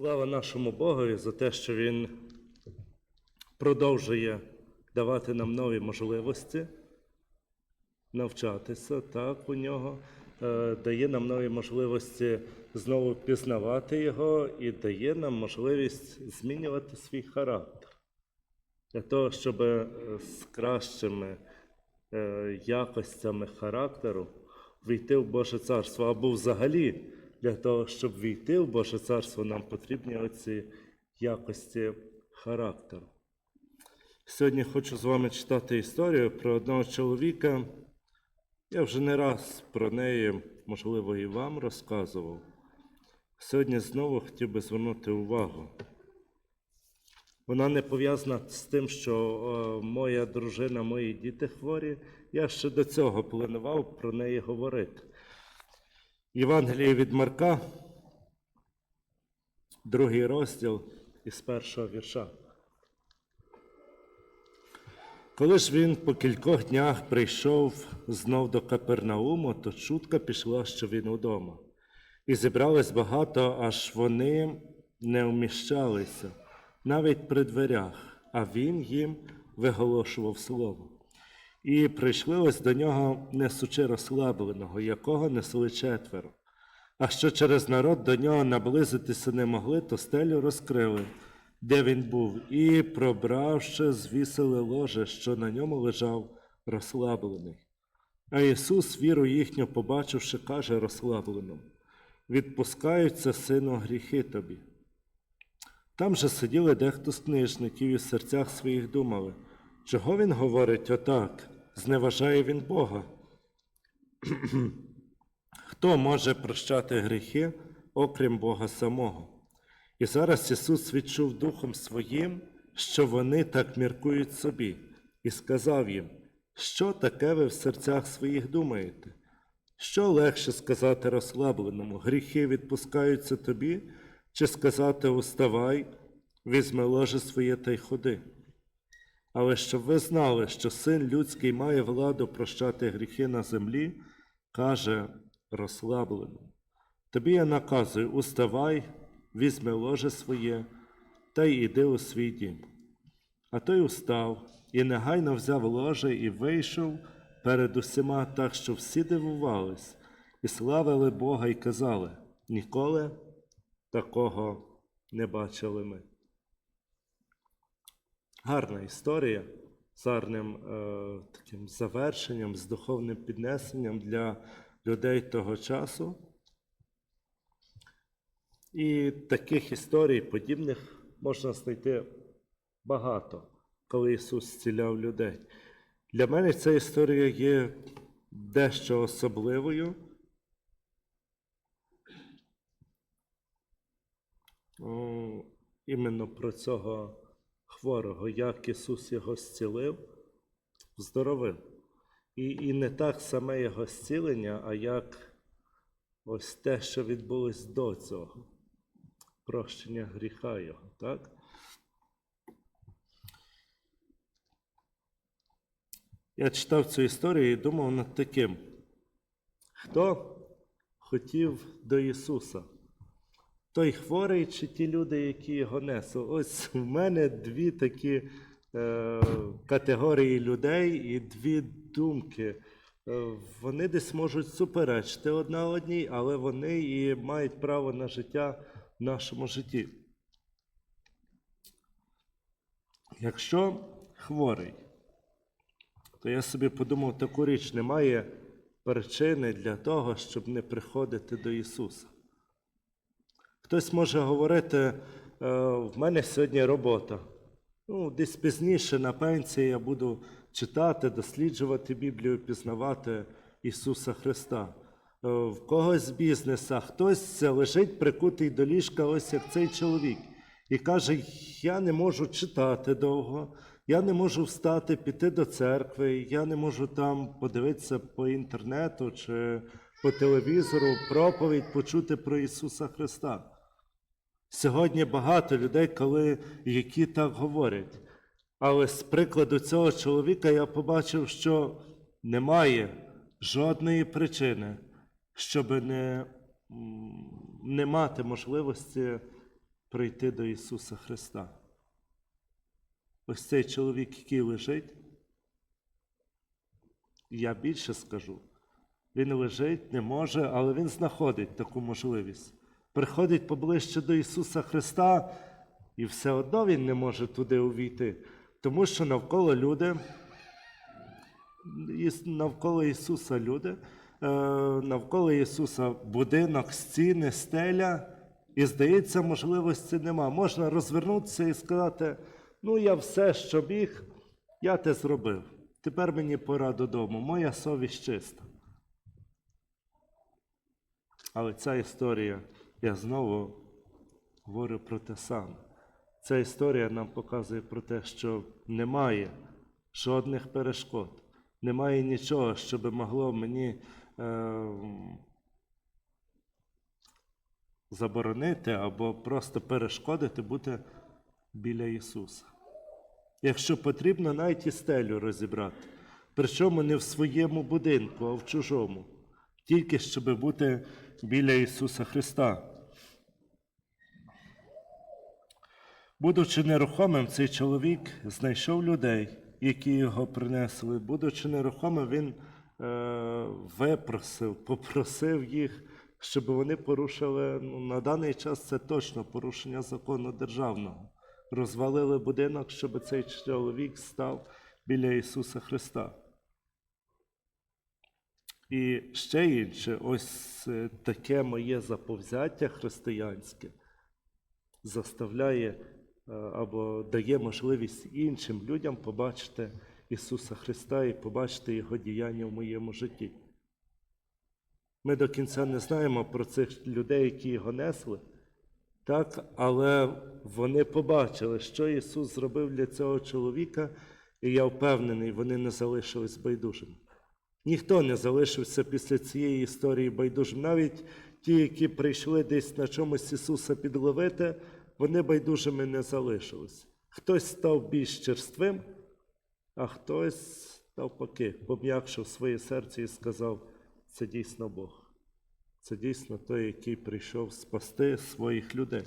Слава нашому Богові за те, що Він продовжує давати нам нові можливості навчатися. Так у нього, е, дає нам нові можливості знову пізнавати Його і дає нам можливість змінювати свій характер для того, щоб е, з кращими е, якостями характеру війти в Боже Царство, або взагалі для того, щоб війти в Боже Царство, нам потрібні оці якості характеру. Сьогодні хочу з вами читати історію про одного чоловіка. Я вже не раз про неї, можливо, і вам розказував. Сьогодні знову хотів би звернути увагу. Вона не пов'язана з тим, що е, моя дружина, мої діти хворі. Я ще до цього планував про неї говорити. Євангеліє від Марка, другий розділ із першого вірша. Коли ж він по кількох днях прийшов знов до Капернауму, то чутка пішла, що він удома. І зібралось багато, аж вони не вміщалися, навіть при дверях, а він їм виголошував слово. І прийшли ось до нього несучи розслабленого, якого несли четверо. А що через народ до нього наблизитися не могли, то стелю розкрили, де він був, і, пробравши, звісили ложе, що на ньому лежав розслаблений. А Ісус, віру їхню, побачивши, каже розслабленому: відпускаються, сину, гріхи тобі. Там же сиділи дехто з книжників і в серцях своїх думали, чого він говорить отак, зневажає він Бога. Хто може прощати гріхи, окрім Бога самого? І зараз Ісус відчув Духом Своїм, що вони так міркують собі, і сказав їм, що таке ви в серцях своїх думаєте? Що легше сказати розслабленому, гріхи відпускаються тобі, чи сказати уставай, візьми ложе своє та й ходи. Але щоб ви знали, що син людський має владу прощати гріхи на землі, каже розслабленому. Тобі я наказую, уставай, візьми ложе своє та й іди у свій дім. А той устав і негайно взяв ложе і вийшов перед усіма так, що всі дивувались, і славили Бога і казали, ніколи такого не бачили ми. Гарна історія з гарним е, таким завершенням, з духовним піднесенням для людей того часу. І таких історій, подібних, можна знайти багато, коли Ісус зціляв людей. Для мене ця історія є дещо особливою. Іменно про цього хворого, як Ісус його зцілив, здоровив. І, і не так саме його зцілення, а як ось те, що відбулось до цього, прощення гріха його, так? Я читав цю історію і думав над таким. Хто хотів до Ісуса? Той хворий чи ті люди, які його несли? Ось в мене дві такі е, категорії людей і дві думки. Е, вони десь можуть суперечити одна одній, але вони і мають право на життя в нашому житті. Якщо хворий, то я собі подумав, таку річ немає причини для того, щоб не приходити до Ісуса. Хтось може говорити, «Е, в мене сьогодні робота. Ну, десь пізніше на пенсії я буду читати, досліджувати Біблію, пізнавати Ісуса Христа. Е, В когось бізнеса, хтось лежить прикутий до ліжка, ось як цей чоловік, і каже: Я не можу читати довго, я не можу встати, піти до церкви, я не можу там подивитися по інтернету чи по телевізору проповідь почути про Ісуса Христа. Сьогодні багато людей, коли, які так говорять. Але з прикладу цього чоловіка я побачив, що немає жодної причини, щоб не, не мати можливості прийти до Ісуса Христа. Ось цей чоловік, який лежить, я більше скажу. Він лежить, не може, але він знаходить таку можливість. Приходить поближче до Ісуса Христа, і все одно Він не може туди увійти, тому що навколо люди, навколо Ісуса люди, е, навколо Ісуса будинок, стіни, стеля, і здається, можливості нема. Можна розвернутися і сказати: ну, я все, що міг, я те зробив. Тепер мені пора додому, моя совість чиста. Але ця історія, я знову говорю про те саме. Ця історія нам показує про те, що немає жодних перешкод, немає нічого, що би могло мені е, заборонити або просто перешкодити бути біля Ісуса. Якщо потрібно, навіть і стелю розібрати. Причому не в своєму будинку, а в чужому, тільки щоб бути біля Ісуса Христа. Будучи нерухомим, цей чоловік знайшов людей, які його принесли. Будучи нерухомим, він е, випросив, попросив їх, щоб вони порушили. Ну, на даний час це точно порушення закону державного. Розвалили будинок, щоб цей чоловік став біля Ісуса Христа. І ще інше, ось е, таке моє заповзяття християнське заставляє е, або дає можливість іншим людям побачити Ісуса Христа і побачити Його діяння в моєму житті. Ми до кінця не знаємо про цих людей, які його несли, так, але вони побачили, що Ісус зробив для цього чоловіка, і я впевнений, вони не залишились байдужими. Ніхто не залишився після цієї історії байдужим. Навіть ті, які прийшли десь на чомусь Ісуса підловити, вони байдужими не залишились. Хтось став більш черствим, а хтось, навпаки, пом'якшив своє серце і сказав: це дійсно Бог. Це дійсно той, який прийшов спасти своїх людей.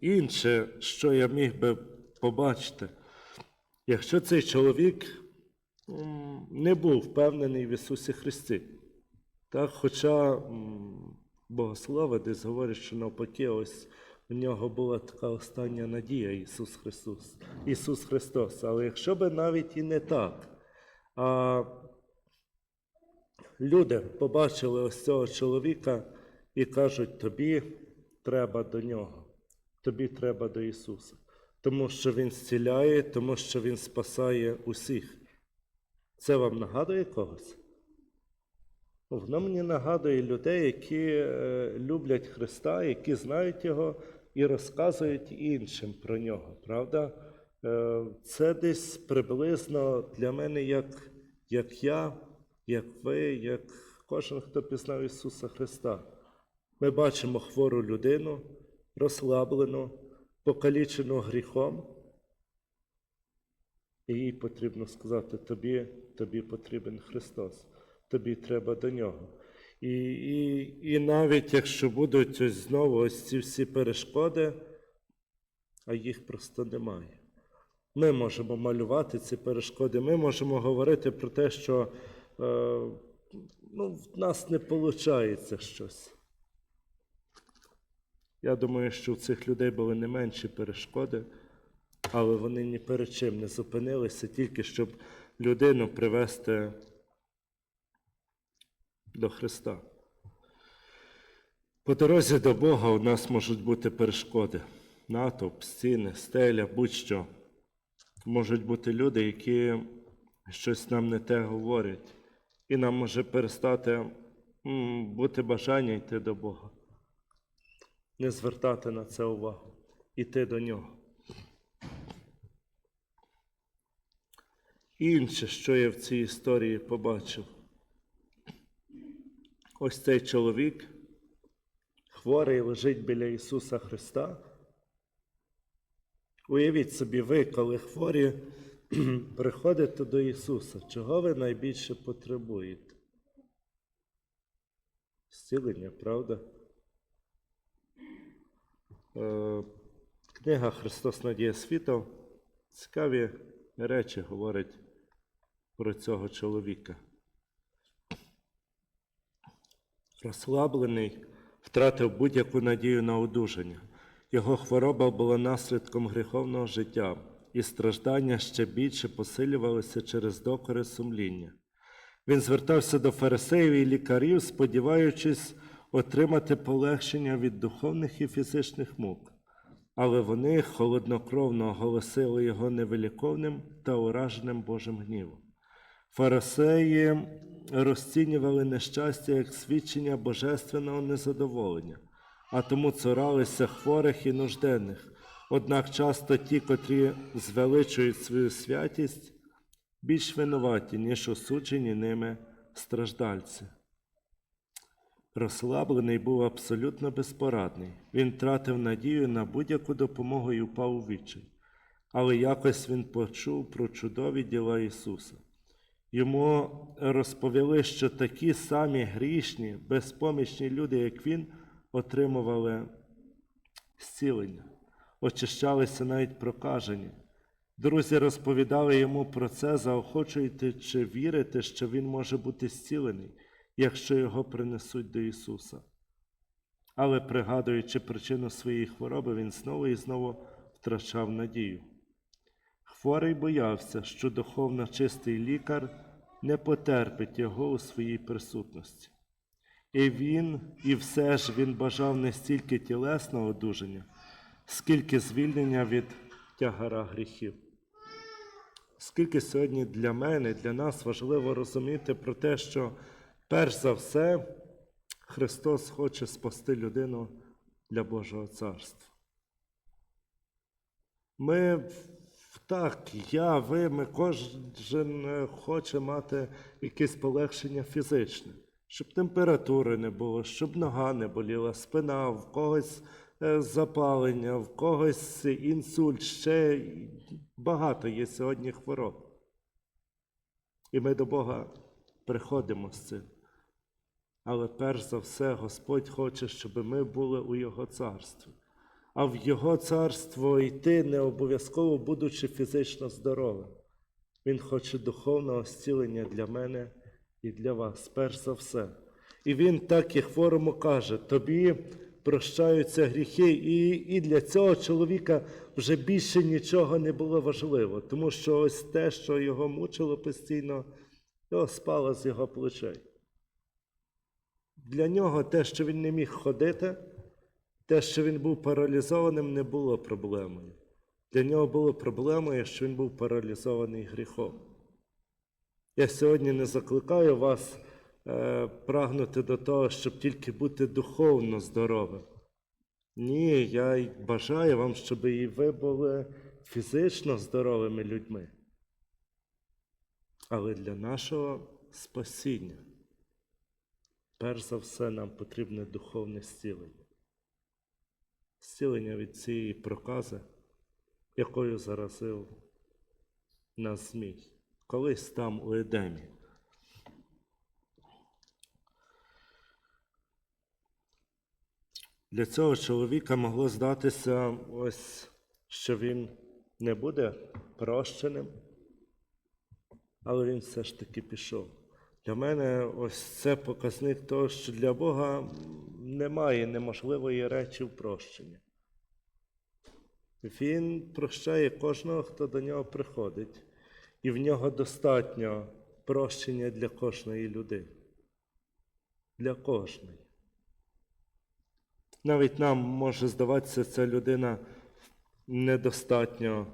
Інше, що я міг би побачити, якщо цей чоловік не був впевнений в Ісусі Христі. Так, хоча богослови десь говорять, що навпаки, ось у нього була така остання надія Ісус Христос. Ісус Христос. Але якщо би навіть і не так, а люди побачили ось цього чоловіка і кажуть, тобі треба до нього, тобі треба до Ісуса. Тому що Він зціляє, тому що Він спасає усіх. Це вам нагадує когось? Воно мені нагадує людей, які е, люблять Христа, які знають Його і розказують іншим про нього. Правда? Е, це десь приблизно для мене, як, як я, як ви, як кожен, хто пізнав Ісуса Христа. Ми бачимо хвору людину, розслаблену, покалічену гріхом. І їй потрібно сказати, тобі, тобі потрібен Христос, тобі треба до нього. І, і, і навіть якщо будуть ось знову ось ці всі перешкоди, а їх просто немає. Ми можемо малювати ці перешкоди, ми можемо говорити про те, що е, ну, в нас не виходить щось. Я думаю, що у цих людей були не менші перешкоди, але вони ні перед чим не зупинилися, тільки щоб людину привести до Христа. По дорозі до Бога у нас можуть бути перешкоди, натовп, стіни, стеля, будь-що. Можуть бути люди, які щось нам не те говорять, і нам може перестати бути бажання йти до Бога, не звертати на це увагу, іти до нього. Інше, що я в цій історії побачив, ось цей чоловік, хворий лежить біля Ісуса Христа. Уявіть собі, ви, коли хворі, приходите до Ісуса, чого ви найбільше потребуєте? Зцілення, правда? Е, Книга Христос Надія світу цікаві речі говорить про цього чоловіка. Розслаблений, втратив будь-яку надію на одужання. Його хвороба була наслідком гріховного життя, і страждання ще більше посилювалися через докори сумління. Він звертався до фарисеїв і лікарів, сподіваючись отримати полегшення від духовних і фізичних мук. Але вони холоднокровно оголосили його невиліковним та ураженим Божим гнівом. Фарисеї розцінювали нещастя як свідчення божественного незадоволення, а тому цуралися хворих і нужденних. Однак часто ті, котрі звеличують свою святість, більш винуваті, ніж осуджені ними страждальці. Розслаблений був абсолютно безпорадний. Він тратив надію на будь-яку допомогу і впав у відчай. Але якось він почув про чудові діла Ісуса. Йому розповіли, що такі самі грішні, безпомічні люди, як він, отримували зцілення, очищалися навіть прокажені. Друзі розповідали йому про це, заохочуєте чи вірите, що він може бути зцілений, якщо його принесуть до Ісуса. Але, пригадуючи причину своєї хвороби, він знову і знову втрачав надію. Хворий боявся, що духовно чистий лікар не потерпить його у своїй присутності. І він, і все ж він бажав не стільки тілесного одужання, скільки звільнення від тягара гріхів. Скільки сьогодні для мене, для нас важливо розуміти про те, що перш за все Христос хоче спасти людину для Божого царства. Ми так, я, ви, ми кожен е, хоче мати якесь полегшення фізичне, щоб температури не було, щоб нога не боліла, спина, в когось е, запалення, в когось інсульт, ще багато є сьогодні хвороб. І ми до Бога приходимо з цим. Але перш за все, Господь хоче, щоб ми були у Його царстві. А в Його царство йти не обов'язково будучи фізично здоровим. Він хоче духовного зцілення для мене і для вас, перш за все. І він так і хворому каже: тобі прощаються гріхи, і, і для цього чоловіка вже більше нічого не було важливо, тому що ось те, що його мучило постійно, його спало з його плечей. Для нього те, що він не міг ходити, те, що він був паралізованим, не було проблемою. Для нього було проблемою, що він був паралізований гріхом. Я сьогодні не закликаю вас е, прагнути до того, щоб тільки бути духовно здоровим. Ні, я й бажаю вам, щоб і ви були фізично здоровими людьми. Але для нашого спасіння, перш за все, нам потрібне духовне зцілення. Зцілення від цієї прокази, якою заразив нас Змій, колись там у Едемі. Для цього чоловіка могло здатися, ось, що він не буде прощеним, але він все ж таки пішов. Для мене ось це показник того, що для Бога немає неможливої речі в прощенні. Він прощає кожного, хто до нього приходить, і в нього достатньо прощення для кожної людини. Для кожної. Навіть нам може здаватися, ця людина недостатньо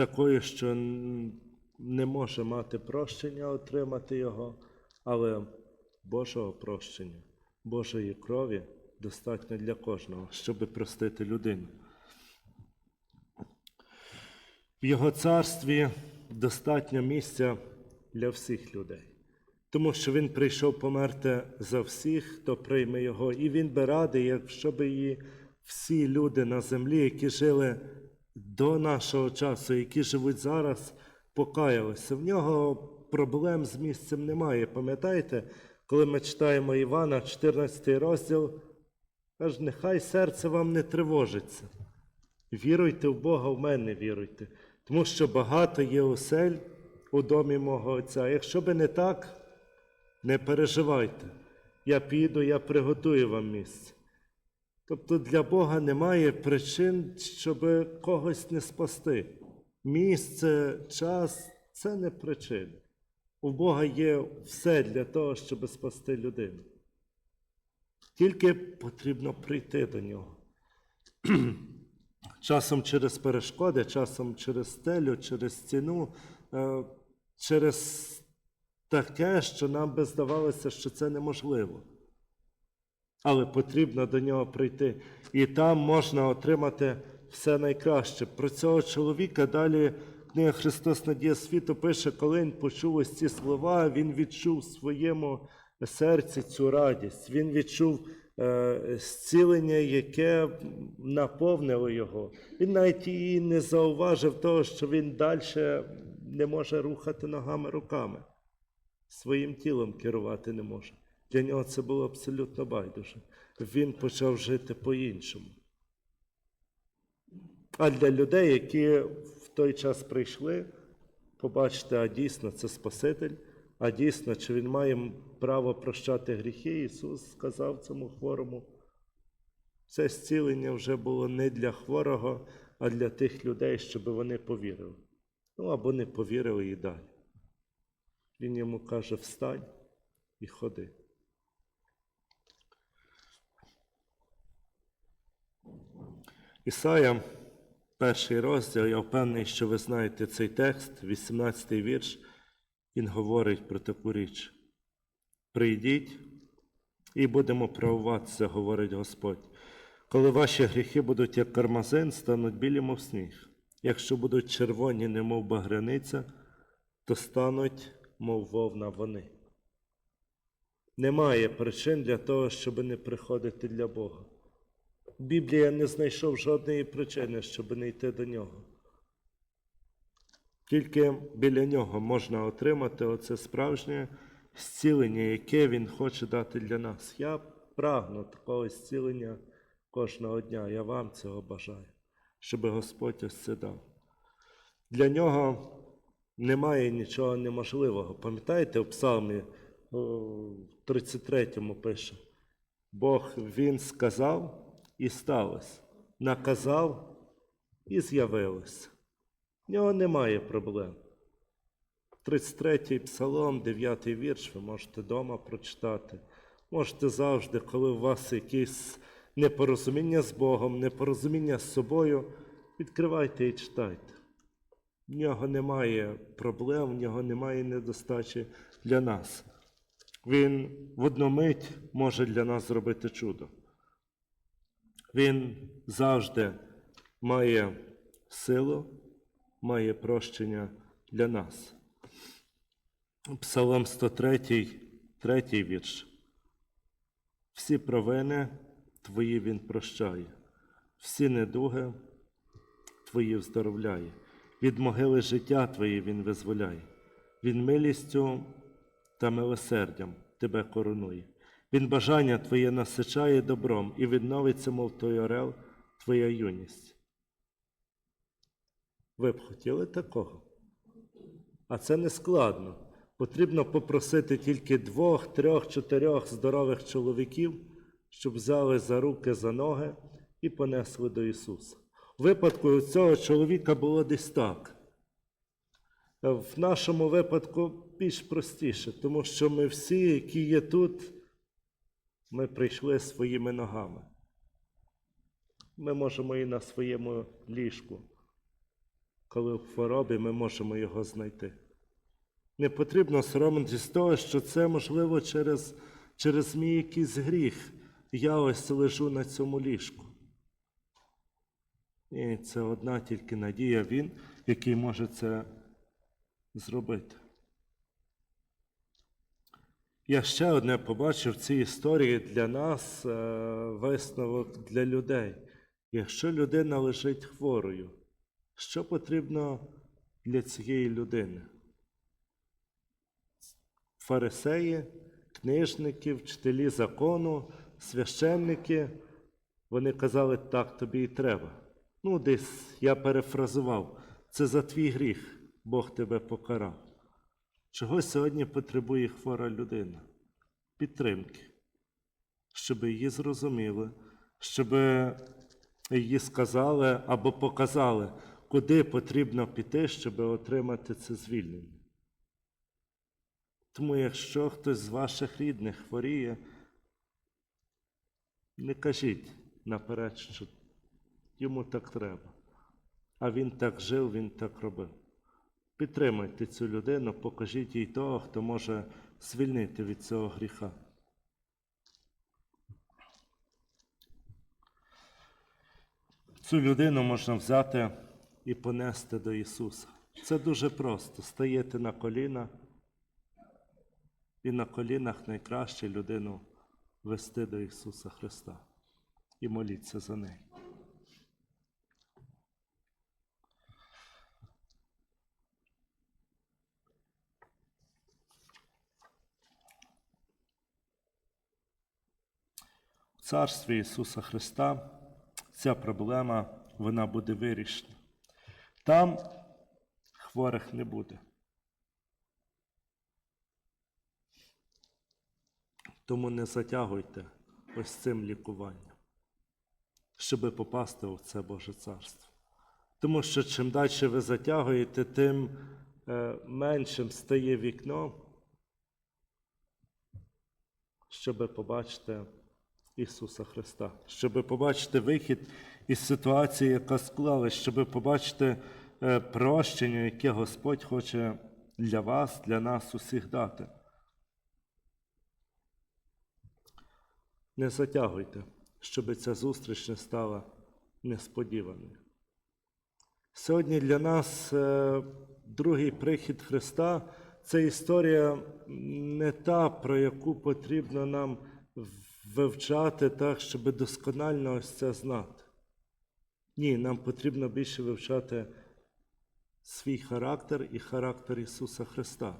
е, що не може мати прощення, отримати його, але Божого прощення, Божої крові достатньо для кожного, щоб простити людину. В Його царстві достатньо місця для всіх людей, тому що Він прийшов померти за всіх, хто прийме Його, і Він би радий, якщо б і всі люди на землі, які жили до нашого часу, які живуть зараз, покаялися. В нього проблем з місцем немає. Пам'ятаєте, Коли ми читаємо Івана, 14 розділ, каже, нехай серце вам не тривожиться. Віруйте в Бога, в мене віруйте. Тому що багато є осель у домі мого Отця. Якщо би не так, не переживайте. Я піду, я приготую вам місце. Тобто для Бога немає причин, щоб когось не спасти. Місце, час це не причини. У Бога є все для того, щоб спасти людину. Тільки потрібно прийти до нього. Часом через перешкоди, часом через стелю, через стіну, е, через таке, що нам би здавалося, що це неможливо. Але потрібно до нього прийти. І там можна отримати все найкраще. Про цього чоловіка далі книга Христос Надія світу пише, коли він почув ось ці слова, він відчув в своєму серці цю радість. Він відчув е, зцілення, яке наповнило його. Він навіть і не зауважив того, що він далі не може рухати ногами руками. Своїм тілом керувати не може. Для нього це було абсолютно байдуже. Він почав жити по-іншому. А для людей, які в той час прийшли, побачити, а дійсно це Спаситель, а дійсно, чи він має право прощати гріхи, Ісус сказав цьому хворому. Це зцілення вже було не для хворого, а для тих людей, щоб вони повірили. Ну або не повірили і далі. Він йому каже: встань і ходи. Ісая, перший розділ, я впевнений, що ви знаєте цей текст, 18-й вірш, він говорить про таку річ. Прийдіть і будемо правуватися, говорить Господь. Коли ваші гріхи будуть як кармазин, стануть білі, мов сніг. Якщо будуть червоні, немов багряниця, то стануть, мов вовна вони. Немає причин для того, щоб не приходити для Бога. Біблія не знайшов жодної причини, щоб не йти до нього. Тільки біля нього можна отримати оце справжнє зцілення, яке Він хоче дати для нас. Я прагну такого зцілення кожного дня. Я вам цього бажаю, щоб Господь ось це дав. Для нього немає нічого неможливого. Пам'ятаєте, в Псалмі 33-му пише: Бог Він сказав і сталося, наказав і з'явилося. В нього немає проблем. 33-й псалом, 9-й вірш, ви можете вдома прочитати. Можете завжди, коли у вас якісь непорозуміння з Богом, непорозуміння з собою, відкривайте і читайте. В нього немає проблем, в нього немає недостачі для нас. Він в одну мить може для нас зробити чудо. Він завжди має силу, має прощення для нас. Псалом 103, третій вірш. Всі провини твої він прощає, всі недуги твої вздоровляє, від могили життя твої він визволяє, він милістю та милосердям тебе коронує. Він бажання твоє насичає добром і відновиться, мов той орел, твоя юність. Ви б хотіли такого? А це не складно. Потрібно попросити тільки двох, трьох, чотирьох здорових чоловіків, щоб взяли за руки, за ноги і понесли до Ісуса. У випадку цього чоловіка було десь так. В нашому випадку більш простіше, тому що ми всі, які є тут, ми прийшли своїми ногами. Ми можемо і на своєму ліжку. Коли в хворобі ми можемо його знайти. Не потрібно соромитись того, що це можливо через, через мій якийсь гріх. Я ось лежу на цьому ліжку. І це одна тільки надія Він, який може це зробити. Я ще одне побачив в цій історії для нас е, висновок для людей. Якщо людина лежить хворою, що потрібно для цієї людини? Фарисеї, книжники, вчителі закону, священники, вони казали, так тобі і треба. Ну, десь я перефразував, це за твій гріх Бог тебе покарав. Чого сьогодні потребує хвора людина? Підтримки, щоб її зрозуміли, щоб їй сказали або показали, куди потрібно піти, щоб отримати це звільнення. Тому якщо хтось з ваших рідних хворіє, не кажіть наперед, що йому так треба. А він так жив, він так робив. Підтримайте цю людину, покажіть їй того, хто може звільнити від цього гріха. Цю людину можна взяти і понести до Ісуса. Це дуже просто. Стаєте на коліна, і на колінах найкраще людину вести до Ісуса Христа і моліться за неї. Царстві Ісуса Христа ця проблема вона буде вирішена. Там хворих не буде. Тому не затягуйте ось цим лікуванням, щоб попасти у це Боже Царство. Тому що чим далі ви затягуєте, тим е, меншим стає вікно, щоб побачити Ісуса Христа, щоб побачити вихід із ситуації, яка склалась, щоб побачити е, прощення, яке Господь хоче для вас, для нас усіх дати. Не затягуйте, щоб ця зустріч не стала несподіваною. Сьогодні для нас е, другий прихід Христа це історія не та, про яку потрібно нам вивчати так, щоб досконально ось це знати. Ні, нам потрібно більше вивчати свій характер і характер Ісуса Христа,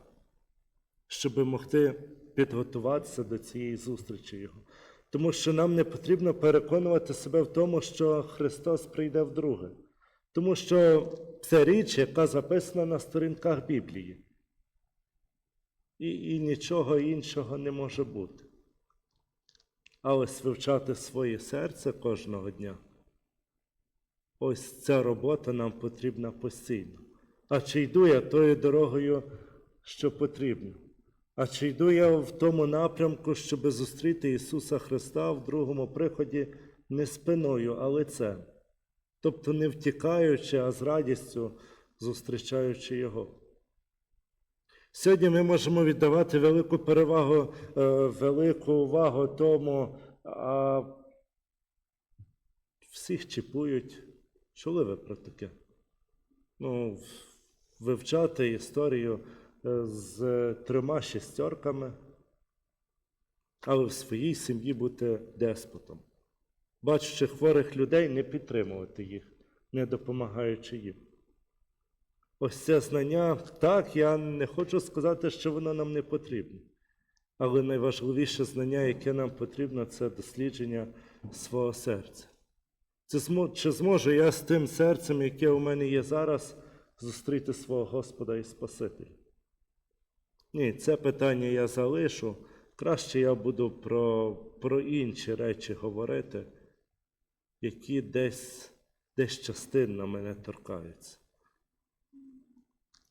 щоб могти підготуватися до цієї зустрічі Його. Тому що нам не потрібно переконувати себе в тому, що Христос прийде вдруге. Тому що це річ, яка записана на сторінках Біблії. І, і нічого іншого не може бути. А ось вивчати своє серце кожного дня. Ось ця робота нам потрібна постійно. А чи йду я тою дорогою, що потрібно? А чи йду я в тому напрямку, щоб зустріти Ісуса Христа в другому приході не спиною, а лицем? Тобто не втікаючи, а з радістю зустрічаючи Його. Сьогодні ми можемо віддавати велику перевагу, е, велику увагу тому, а всіх чіпують. Чули ви про таке? Ну, вивчати історію е, з трьома шістерками, але в своїй сім'ї бути деспотом. Бачучи хворих людей, не підтримувати їх, не допомагаючи їм. Ось це знання, так, я не хочу сказати, що воно нам не потрібне. Але найважливіше знання, яке нам потрібно, це дослідження свого серця. Це Чи зможу я з тим серцем, яке у мене є зараз, зустріти свого Господа і Спасителя? Ні, це питання я залишу. Краще я буду про, про інші речі говорити, які десь, десь частинно мене торкаються.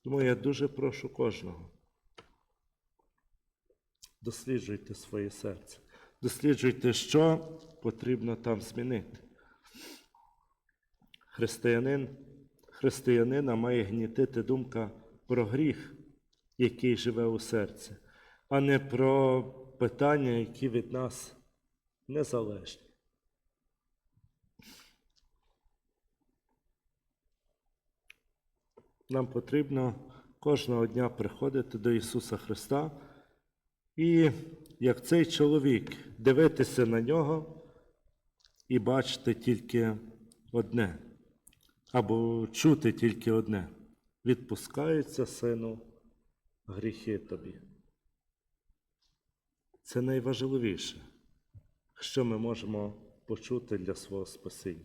Тому я дуже прошу кожного. Досліджуйте своє серце. Досліджуйте, що потрібно там змінити. Християнин, християнина має гнітити думка про гріх, який живе у серці, а не про питання, які від нас незалежні. Нам потрібно кожного дня приходити до Ісуса Христа і, як цей чоловік, дивитися на нього і бачити тільки одне, або чути тільки одне. Відпускаються, сину, гріхи тобі. це найважливіше, що ми можемо почути для свого спасіння.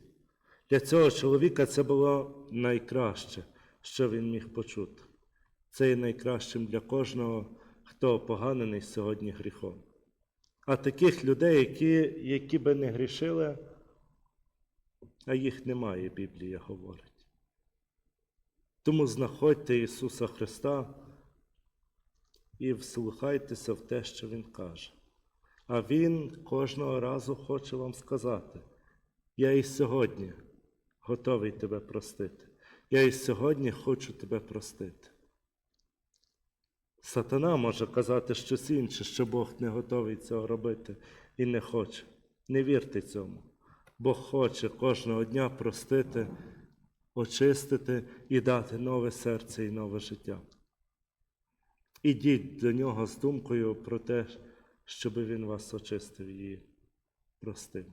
Для цього чоловіка це було найкраще, що він міг почути. Це є найкращим для кожного, хто опоганений сьогодні гріхом. А таких людей, які, які би не грішили, а їх немає, Біблія говорить. Тому знаходьте Ісуса Христа і вслухайтеся в те, що Він каже. А Він кожного разу хоче вам сказати: я і сьогодні готовий тебе простити. Я і сьогодні хочу тебе простити. Сатана може казати щось інше, що Бог не готовий цього робити і не хоче. Не вірте цьому. Бог хоче кожного дня простити, очистити і дати нове серце і нове життя. Ідіть до нього з думкою про те, щоб він вас очистив і простив.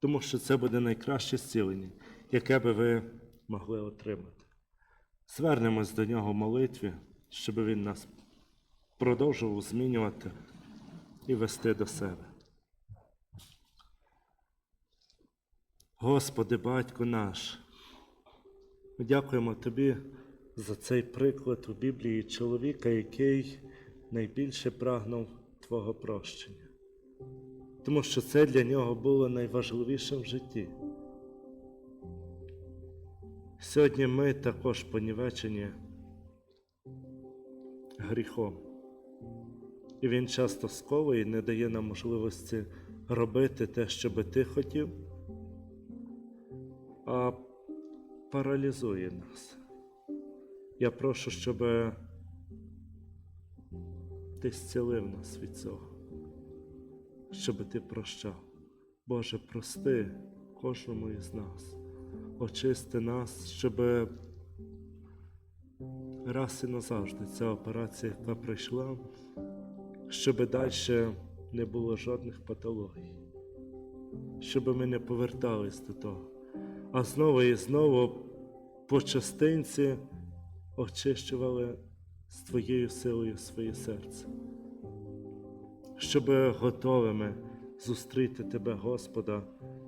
Тому що це буде найкраще зцілення, яке би ви могли отримати. Звернемось до нього в молитві, щоб він нас продовжував змінювати і вести до себе. Господи, Батько наш, ми дякуємо Тобі за цей приклад у Біблії чоловіка, який найбільше прагнув Твого прощення. Тому що це для нього було найважливішим в житті. Сьогодні ми також понівечені гріхом. І він часто сковує і не дає нам можливості робити те, що би ти хотів, а паралізує нас. Я прошу, щоб ти зцілив нас від цього, щоб ти прощав. Боже, прости кожному із нас, очисти нас, щоб раз і назавжди ця операція, яка прийшла, щоб далі не було жодних патологій, щоб ми не повертались до того, а знову і знову по частинці очищували з Твоєю силою своє серце, щоб готовими зустріти Тебе, Господа,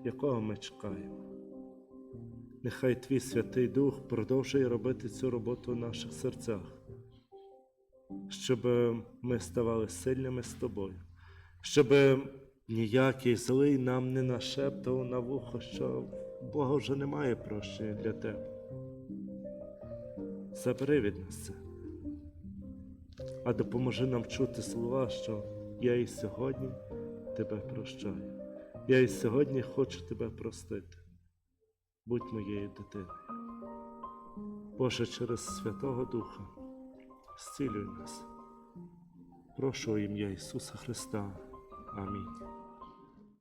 якого ми чекаємо. Нехай Твій Святий Дух продовжує робити цю роботу в наших серцях, щоб ми ставали сильними з тобою, щоб ніякий злий нам не нашептав на вухо, що Бога вже немає прощення для тебе. Забери від нас це, а допоможи нам чути слова, що я і сьогодні тебе прощаю. Я і сьогодні хочу тебе простити. Будь моєю дитиною. Боже, через Святого Духа зцілюй нас. Прошу ім'я Ісуса Христа. Амінь.